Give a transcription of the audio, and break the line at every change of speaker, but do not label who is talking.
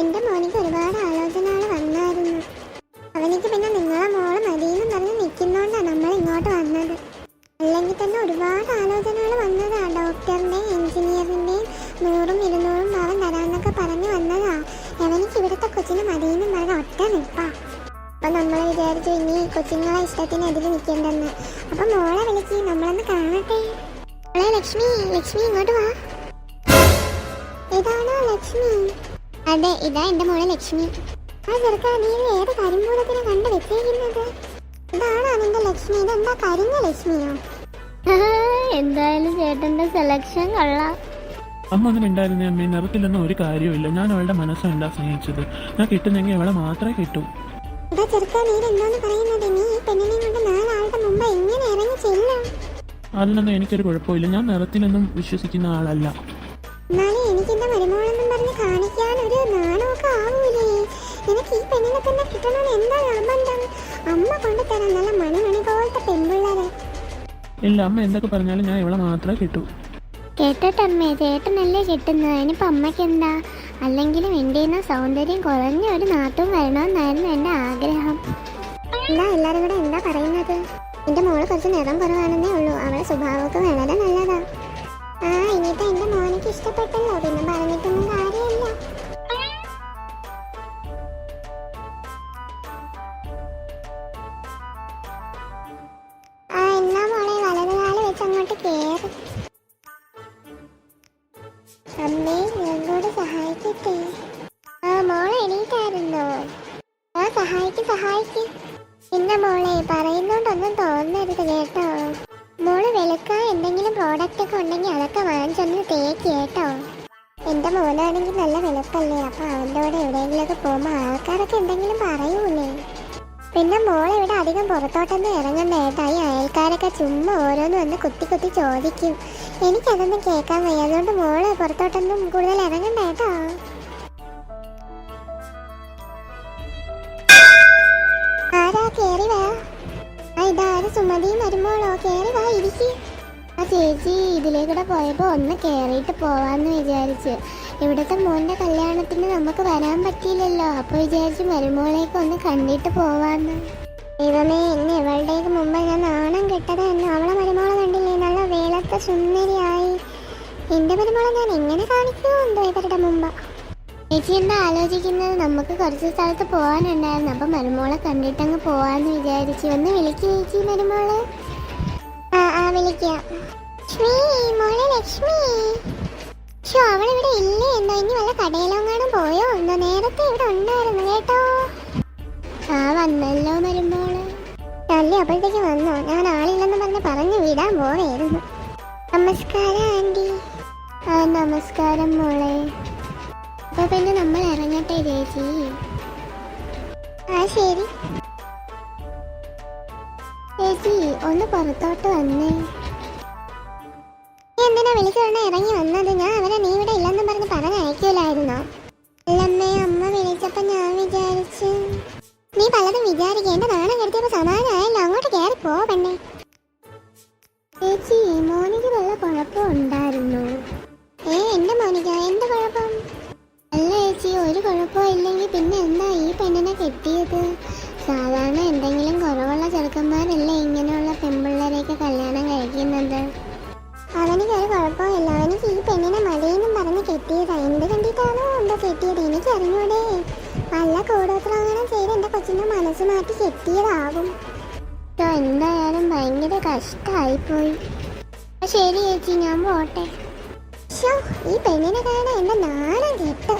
എന്റെ മോനിക്ക് ഒരുപാട് ആലോചനകൾ വന്നായിരുന്നു. അവനിക്ക് പിന്നെ നിങ്ങളെ മോൾ മതിയെന്ന് പറഞ്ഞ് നിൽക്കുന്നോണ്ടാണ് നമ്മൾ ഇങ്ങോട്ട് വന്നത്. അല്ലെങ്കിൽ തന്നെ ഒരുപാട് ആലോചനകൾ വന്നതാ ഡോക്ടറിന്റെയും എഞ്ചിനീയറിന്റെയും നൂറും ഇരുന്നൂറും പവൻ തരാന്നൊക്കെ പറഞ്ഞു വന്നതാ. എവനിക്ക് ഇവിടുത്തെ കൊച്ചിന് മതിയെന്നും പറഞ്ഞ ഒറ്റ നിൽപ്പാ അപ്പൊ നമ്മൾ വിചാരിച്ചു ഇനി കൊച്ചിങ്ങളെ ഇഷ്ടത്തിന് എതിര് നിൽക്കണ്ടെന്ന് അപ്പൊ മോളെ വിളിച്ച് നമ്മളൊന്ന് കാണട്ടെ. ലക്ഷ്മി ലക്ഷ്മി ഇങ്ങോട്ട് വാ. ഇതാണോ ലക്ഷ്മി? അതെ ഇതാ എന്റെ മോളെ ലക്ഷ്മി. ആ ചെറുക്കാ നീ ഏത് കരിമ്പൂലത്തിനെ കണ്ട് വെച്ചേക്കുന്നത്? ഇതാണോ നിന്റെ ലക്ഷ്മി? ഇതെന്താ കരിഞ്ഞ ലക്ഷ്മിയോ?
എന്തായാലും ചേട്ടന്റെ സെലക്ഷൻ കൊള്ളാം.
അമ്മ ഒന്നും ഉണ്ടായിരുന്നേ അമ്മേ നിറത്തിലൊന്നും ഒരു കാര്യമില്ല ഞാൻ അവളുടെ മനസ്സല്ല സ്നേഹിച്ചത്? ഞാൻ കിട്ടുന്നെങ്കിൽ അവളെ മാത്രമേ കിട്ടൂ.
ഇതാ ചെറുക്കാ നീ പറയുന്നത്? നീ ഈ പെണ്ണിനെ കൊണ്ട് നാലാളുടെ മുമ്പ് എങ്ങനെ ഇറങ്ങി ചെല്ലും.
അതിലൊന്നും എനിക്കൊരു കുഴപ്പമില്ല. ഞാൻ നിറത്തിലൊന്നും വിശ്വസിക്കുന്ന ആളല്ല.
എന്നാലും മരുമോളെന്നും നാണമൊക്കെ ആവൂലേ നിനക്ക് ഈ പെണ്ണിനെ തന്നെ കിട്ടണമെന്ന് എന്താ നിർബന്ധം അമ്മ കൊണ്ടുതരാം നല്ല മണിമണി പോലത്തെ പെൺപിള്ളേരെ.
ഇല്ല അമ്മ എന്തൊക്കെ പറഞ്ഞാലും ഞാൻ ഇവളെ മാത്രമേ കിട്ടൂ.
കേട്ടോട്ടമ്മേ ചേട്ടനല്ലേ കിട്ടുന്നത്. അതിനിപ്പോ അമ്മയ്ക്ക് എന്താ അല്ലെങ്കിലും എന്റെ നിന്ന് സൗന്ദര്യം കുറഞ്ഞ ഒരു നാട്ടും വരണമെന്നായിരുന്നു എന്റെ ആഗ്രഹം.
എന്താ എല്ലാരും കൂടെ എന്താ പറയുന്നത്? എന്റെ മോൾ കുറച്ച് നിറം കുറവാണെന്നേ ഉള്ളൂ. അവളെ സ്വഭാവമൊക്കെ വളരെ നല്ലതാ. ആ ഇനിയിപ്പോൾ എന്റെ മോനക്ക് ഇഷ്ടപ്പെട്ടല്ലോ. പിന്നെ കൂടെ ആ മോളെ എണീറ്റായിരുന്നോ? ആ സഹായിക്ക് സഹായിക്ക്. പിന്നെ മോളെ പറയുന്നോണ്ടൊന്നും തോന്നരുത് കേട്ടോ. മോൾ വെളുക്കാൻ എന്തെങ്കിലും പ്രോഡക്റ്റ് ഒക്കെ ഉണ്ടെങ്കിൽ അതൊക്കെ വാങ്ങിച്ചൊന്ന് തേക്ക് കേട്ടോ. എന്റെ മോനാണെങ്കിൽ നല്ല വിലക്കല്ലേ അപ്പൊ അവന്റെ കൂടെ എവിടെയെങ്കിലുമൊക്കെ പോകുമ്പോ ആൾക്കാരൊക്കെ എന്തെങ്കിലും പറയൂലേ. പിന്നെ മോളെ ഇവിടെ അധികം പുറത്തോട്ടൊന്നും ഇറങ്ങണ്ട അയൽക്കാരൊക്കെ ചുമ്മാ ഓരോന്ന് വന്ന് കുത്തി കുത്തി ചോദിക്കും. എനിക്കതൊന്നും കേൾക്കാൻ വയ്യ. അതുകൊണ്ട് മോൾ പുറത്തോട്ടൊന്നും കൂടുതൽ ഇറങ്ങണ്ട കേട്ടോ ആരാ? കേറി വാ. സുമതിയും വരുമ്പോളോ കേറി വാ ഇരിക്കും.
ആ ചേച്ചി ഇതിലേക്കൂടെ പോയപ്പോൾ ഒന്ന് കയറിയിട്ട് പോവാന്ന് വിചാരിച്ച്. ഇവിടുത്തെ മോന്റെ കല്യാണത്തിന് നമുക്ക് വരാൻ പറ്റിയില്ലല്ലോ. അപ്പോൾ വിചാരിച്ച് മരുമോളേക്ക് ഒന്ന് കണ്ടിട്ട് പോവാന്ന്.
ദൈവമേ എന്നെ ഇവളുടേക്ക് മുമ്പ് ഞാൻ നാണം കെട്ടത് എന്ന് അവളെ മരുമോളെ കണ്ടില്ലേ? നല്ല വേളത്തെ സുന്ദരിയായി. എന്റെ മരുമോളെ ഞാൻ എങ്ങനെ കാണിക്കുന്നുണ്ടോ ഇവരുടെ മുമ്പ്?
ചേച്ചി എന്താ ആലോചിക്കുന്നത്? നമുക്ക് കുറച്ച് സ്ഥലത്ത് പോകാനുണ്ടായിരുന്നു അപ്പം മരുമോളെ കണ്ടിട്ടങ്ങ് പോവാന്ന് വിചാരിച്ചു. ഒന്ന് വിളിക്കു ചേച്ചി മരുമോളെ.
ആ ആ വിളിക്കാം. ലക്ഷ്മി മോളെ ലക്ഷ്മി. ഇനി വല്ല കടയിലെങ്ങാനും പോയോ? എന്തോ നേരത്തെ ഇവിടെ ഉണ്ടായിരുന്നു കേട്ടോ.
ആ വന്നല്ലോ മരുമോളെ.
തല്ലി അപ്പോഴത്തേക്ക് വന്നോ? ഞാൻ ആളില്ലെന്ന് പറഞ്ഞ് പറഞ്ഞു വിടാൻ പോവായിരുന്നു. നമസ്കാരം ആന്റി.
ആ നമസ്കാരം മോളെ. അപ്പൊ പിന്നെ നമ്മൾ ഇറങ്ങട്ടെ ചേച്ചി?
ആ ശരി.
ചേച്ചി ഒന്ന് പുറത്തോട്ട് വന്നേ.
എന്തിനാ വിളിച്ചുകൊണ്ട് ഇറങ്ങി വന്നത്? ഞാൻ അവരെ നീ ഇവിടെ ഇല്ലെന്നും പറഞ്ഞ്
ചേച്ചി മോനിക്ക് വല്ല കുഴപ്പം ഉണ്ടായിരുന്നു?
ഏ എന്റെ മോനിക്ക? എന്ത് കുഴപ്പം?
അല്ല ചേച്ചി ഒരു കുഴപ്പവും ഇല്ലെങ്കിൽ പിന്നെ എന്താ ഈ പെണ്ണിനെ കെട്ടിയത്? സാധാരണ എന്തെങ്കിലും കുറവുള്ള ചെറുക്കന്മാരല്ലേ ഇങ്ങനെയുള്ള പെൺപിള്ളേരെയൊക്കെ കല്യാണം കഴിക്കുന്നത്?
അവനിക്ക് ഒരു കുഴപ്പമില്ല അവനിക്ക് ഈ പെണ്ണിനെ മടിയെന്നും പറഞ്ഞ് കെട്ടിയതാ. എന്ത് കണ്ടിട്ടാണോ എന്തോ കെട്ടിയത്? എനിക്കറിഞ്ഞൂടെ. വല്ല കൂടോത്രം അങ്ങനെ ചെയ്ത് എന്റെ കൊച്ചിന്റെ മനസ്സ് മാറ്റി കെട്ടിയതാകും.
എന്തായാലും ഭയങ്കര കഷ്ടമായിപ്പോയി ശരി ചേച്ചി ഞാൻ പോട്ടെ.
ഈ പെണ്ണിനെ കാണാൻ എന്റെ നാണം കെട്ട്.